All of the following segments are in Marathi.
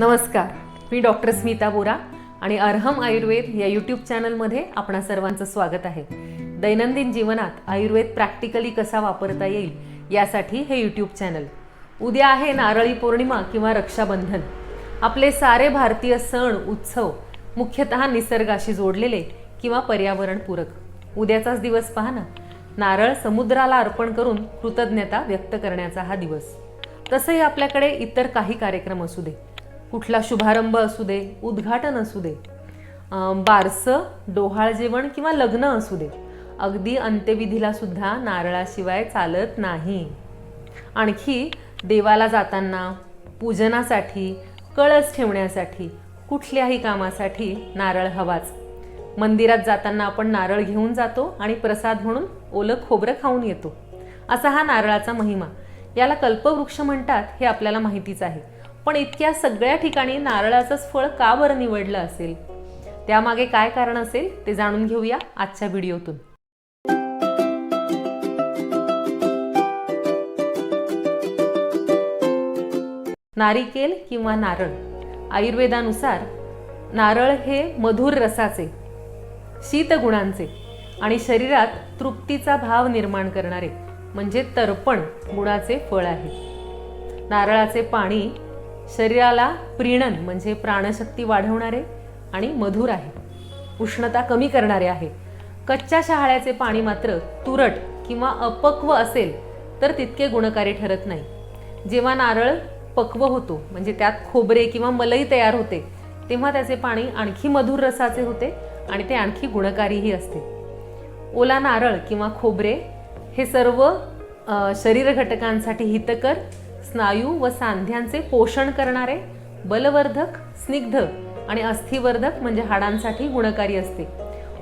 नमस्कार मी डॉक्टर स्मिता बोरा आणि अर्हम आयुर्वेद या यूट्यूब चॅनलमध्ये आपणा सर्वांचं स्वागत आहे. दैनंदिन जीवनात आयुर्वेद प्रॅक्टिकली कसा वापरता येईल यासाठी हे यूट्यूब चॅनल. उद्या आहे नारळी पौर्णिमा किंवा रक्षाबंधन. आपले सारे भारतीय सण उत्सव मुख्यतः निसर्गाशी जोडलेले किंवा पर्यावरणपूरक. उद्याचाच दिवस पहा ना. नारळ समुद्राला अर्पण करून कृतज्ञता व्यक्त करण्याचा हा दिवस. तसंही आपल्याकडे इतर काही कार्यक्रम असू दे. कुठला शुभारंभ असू दे उद्घाटन असू दे बारसं डोहाळ जेवण किंवा लग्न असू दे अगदी अंत्यविधीला सुद्धा नारळाशिवाय चालत नाही. आणखी देवाला जाताना पूजनासाठी कळस ठेवण्यासाठी कुठल्याही कामासाठी नारळ हवाच. मंदिरात जाताना आपण नारळ घेऊन जातो आणि प्रसाद म्हणून ओलं खोबरं खाऊन येतो. असा हा नारळाचा महिमा. याला कल्पवृक्ष म्हणतात हे आपल्याला माहितीच आहे. पण इतक्या सगळ्या ठिकाणी नारळाचंच फळ का बरं निवडलं असेल? त्यामागे काय कारण असेल ते जाणून घेऊया आजच्या व्हिडिओतून. नारिकेल किंवा नारळ. आयुर्वेदानुसार नारळ हे मधुर रसाचे शीतगुणांचे आणि शरीरात तृप्तीचा भाव निर्माण करणारे म्हणजे तर्पण गुणाचे फळ आहे. नारळाचे पाणी शरीराला प्रीणन म्हणजे प्राणशक्ती वाढवणारे आणि मधुर आहे. उष्णता कमी करणारे आहे. कच्च्या शहाळ्याचे पाणी मात्र तुरट किंवा अपक्व असेल तर तितके गुणकारी ठरत नाही. जेव्हा नारळ पक्व होतो म्हणजे त्यात खोबरे किंवा मलई तयार होते तेव्हा त्याचे पाणी आणखी मधुर रसाचे होते आणि ते आणखी गुणकारीही असते. ओला नारळ किंवा खोबरे हे सर्व शरीर घटकांसाठी हितकर स्नायू व सांध्यांचे पोषण करणारे बलवर्धक स्निग्ध आणि अस्थिवर्धक म्हणजे हाडांसाठी गुणकारी असते.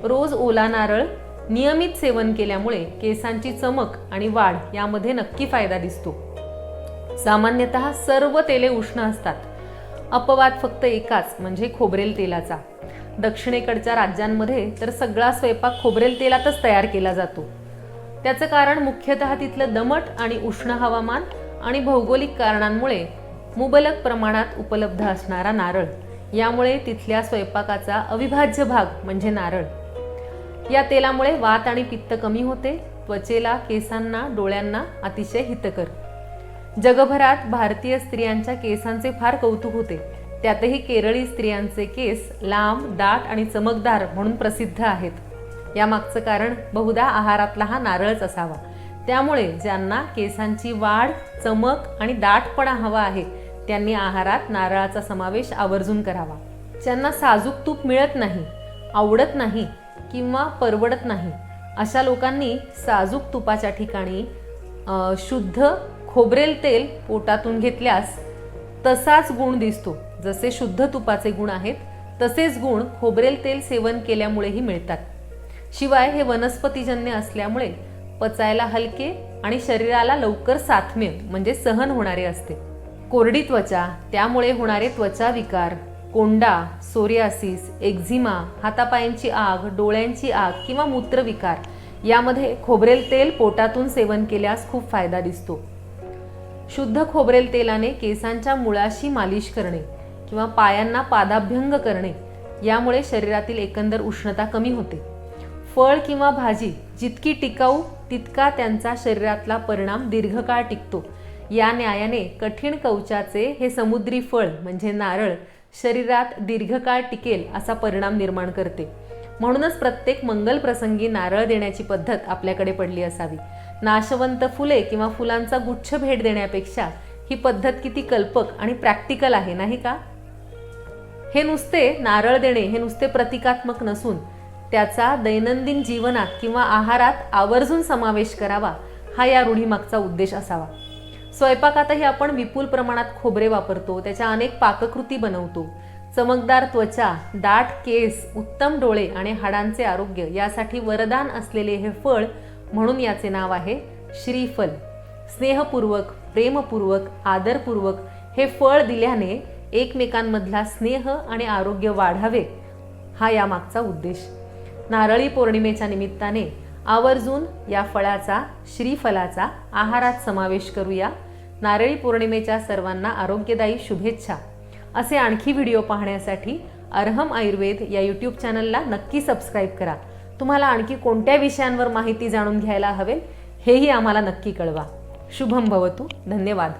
रोज ओला नारळ नियमित सेवन केल्यामुळे केसांची चमक आणि वाढ यामध्ये नक्की फायदा दिसतो. सामान्यतः सर्व तेले उष्ण असतात. अपवाद फक्त एकाच म्हणजे खोबरेल तेलाचा. दक्षिणेकडच्या राज्यांमध्ये तर सगळा स्वयंपाक खोबरेल तेलातच तयार केला जातो. त्याचं कारण मुख्यतः तिथलं दमट आणि उष्ण हवामान आणि भौगोलिक कारणांमुळे मुबलक प्रमाणात उपलब्ध असणारा नारळ. यामुळे तिथल्या स्वयंपाकाचा अविभाज्य भाग म्हणजे नारळ. या तेलामुळे वात आणि पित्त कमी होते. त्वचेला केसांना डोळ्यांना अतिशय हितकर. जगभरात भारतीय स्त्रियांच्या केसांचे फार कौतुक होते. त्यातही केरळी स्त्रियांचे केस लांब दाट आणि चमकदार म्हणून प्रसिद्ध आहेत. यामागचं कारण बहुधा आहारातला हा नारळच असावा. त्यामुळे ज्यांना केसांची वाढ चमक आणि दाटपणा हवा आहे त्यांनी आहारात नारळाचा समावेश आवर्जून करावा. ज्यांना साजूक तूप मिळत नाही आवडत नाही किंवा परवडत नाही अशा लोकांनी साजूक तुपाच्या ठिकाणी शुद्ध खोबरेल तेल पोटातून घेतल्यास तसाच गुण दिसतो. जसे शुद्ध तुपाचे गुण आहेत तसेच गुण खोबरेल तेल सेवन केल्यामुळेही मिळतात. शिवाय हे वनस्पतीजन्य असल्यामुळे पचायला हलके आणि शरीराला लवकर साथम्य म्हणजे सहन होणारे असते. कोरडी त्वचा त्यामुळे होणारे त्वचा विकार कोंडा सोरियासिस एक्झिमा हातापायांची आग डोळ्यांची आग किंवा मूत्रविकार यामध्ये खोबरेल तेल पोटातून सेवन केल्यास खूप फायदा दिसतो. शुद्ध खोबरेल तेलाने केसांच्या मुळाशी मालिश करणे किंवा पायांना पादाभ्यंग करणे यामुळे शरीरातील एकंदर उष्णता कमी होते. फळ किंवा भाजी जितकी टिकाऊ तितका त्यांचा शरीरातला परिणाम दीर्घकाळ टिकतो. या न्यायाने कठीण कवचाचे हे समुद्री फळ म्हणजे नारळ शरीरात दीर्घकाळ टिकेल असा परिणाम निर्माण करते. म्हणूनच प्रत्येक मंगल प्रसंगी नारळ देण्याची पद्धत आपल्याकडे पडली असावी. नाशवंत फुले किंवा फुलांचा गुच्छ भेट देण्यापेक्षा ही पद्धत किती कल्पक आणि प्रॅक्टिकल आहे नाही का? हे नुसते नारळ देणे हे नुसते प्रतिकात्मक नसून त्याचा दैनंदिन जीवनात किंवा आहारात आवर्जून समावेश करावा हा या रूढीमागचा उद्देश असावा. स्वयंपाकातही आपण विपुल प्रमाणात खोबरे वापरतो त्याच्या अनेक पाककृती बनवतो. चमकदार त्वचा दाट केस उत्तम डोळे आणि हाडांचे आरोग्य यासाठी वरदान असलेले हे फळ म्हणून याचे नाव आहे श्रीफल. स्नेहपूर्वक प्रेमपूर्वक आदरपूर्वक हे फळ दिल्याने एकमेकांमधला स्नेह आणि आरोग्य वाढावे हा यामागचा उद्देश. नारळी पौर्णिमेच्या निमित्ताने आवर्जून या फळाचा श्रीफलाचा आहारात समावेश करूया. नारळी पौर्णिमेच्या सर्वांना आरोग्यदायी शुभेच्छा. असे आणखी व्हिडिओ पाहण्यासाठी अर्हम आयुर्वेद या यूट्यूब चॅनलला नक्की सबस्क्राईब करा. तुम्हाला आणखी कोणत्या विषयांवर माहिती जाणून घ्यायला हवेल हेही आम्हाला नक्की कळवा. शुभम भवतू. धन्यवाद.